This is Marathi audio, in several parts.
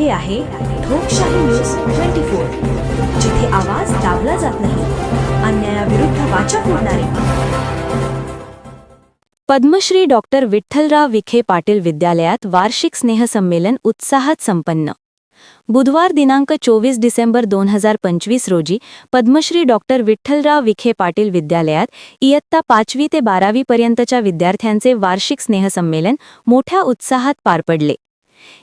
हे आहे लोकशाही न्यूज ट्वेंटी फोर जिथे आवाज दाबला जात नाही अन्यायाविरुद्ध वाचा फोडणारे. पद्मश्री डॉक्टर विठ्ठलराव विखे पाटील विद्यालयात वार्षिक स्नेहसंमेलन उत्साहात संपन्न. बुधवार दिनांक चोवीस डिसेंबर दोन हजार पंचवीस रोजी पद्मश्री डॉक्टर विठ्ठलराव विखे पाटील विद्यालयात इयत्ता पाचवी ते बारावीपर्यंतच्या विद्यार्थ्यांचे वार्षिक स्नेहसंमेलन मोठ्या उत्साहात पार पडले.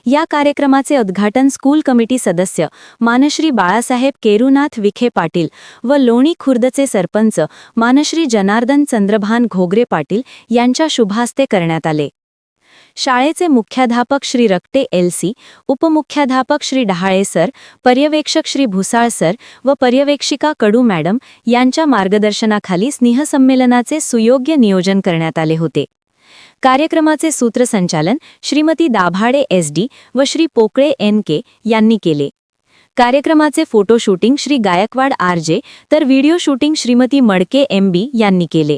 या कार्यक्रमाचे उद्घाटन स्कूल कमिटी सदस्य मानश्री बाळासाहेब केरुनाथ विखे पाटील व लोणी खुर्दचे सरपंच मानश्री जनार्दन चंद्रभान घोगरे पाटील यांच्या शुभास्ते करण्यात आले. शाळेचे मुख्याध्यापक श्री रक्टे एल सी उपमुख्याध्यापक श्री डहाळे सर पर्यवेक्षक श्री भुसाळ सर व पर्यवेक्षिका कडू मॅडम यांच्या मार्गदर्शनाखाली स्नेहसंमेलनाचे सुयोग्य नियोजन करण्यात आले होते. कार्यक्रमाचे सूत्रसंचालन श्रीमती दाभाडे एस डी व श्री पोकळे एन के यांनी केले. कार्यक्रमाचे photo shooting Shri Gaikwad R J तर व्हिडिओ शूटिंग श्रीमती मडके एम बी यांनी केले.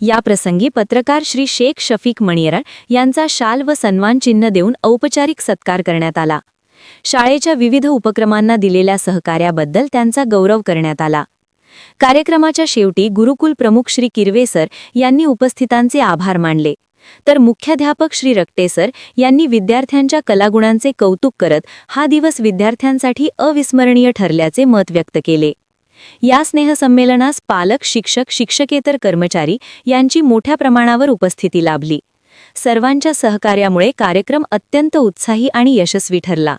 याप्रसंगी पत्रकार श्री शेख शफीक मणियर यांचा शाल व सन्मान चिन्ह देऊन औपचारिक सत्कार करण्यात आला. शाळेच्या विविध उपक्रमांना दिलेल्या सहकार्याबद्दल त्यांचा गौरव करण्यात आला. कार्यक्रमाच्या शेवटी गुरुकुल प्रमुख श्री किरवेसर यांनी उपस्थितांचे आभार मानले. तर मुख्याध्यापक श्री रक्टेसर यांनी विद्यार्थ्यांच्या कलागुणांचे कौतुक करत हा दिवस विद्यार्थ्यांसाठी अविस्मरणीय ठरल्याचे मत व्यक्त केले. या स्नेहसंमेलनास पालक शिक्षक शिक्षकेतर कर्मचारी यांची मोठ्या प्रमाणावर उपस्थिती लाभली. सर्वांच्या सहकार्यामुळे कार्यक्रम अत्यंत उत्साही आणि यशस्वी ठरला.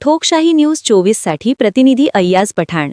ठोकशाही न्यूज चोवीससाठी प्रतिनिधी अय्याज पठाण.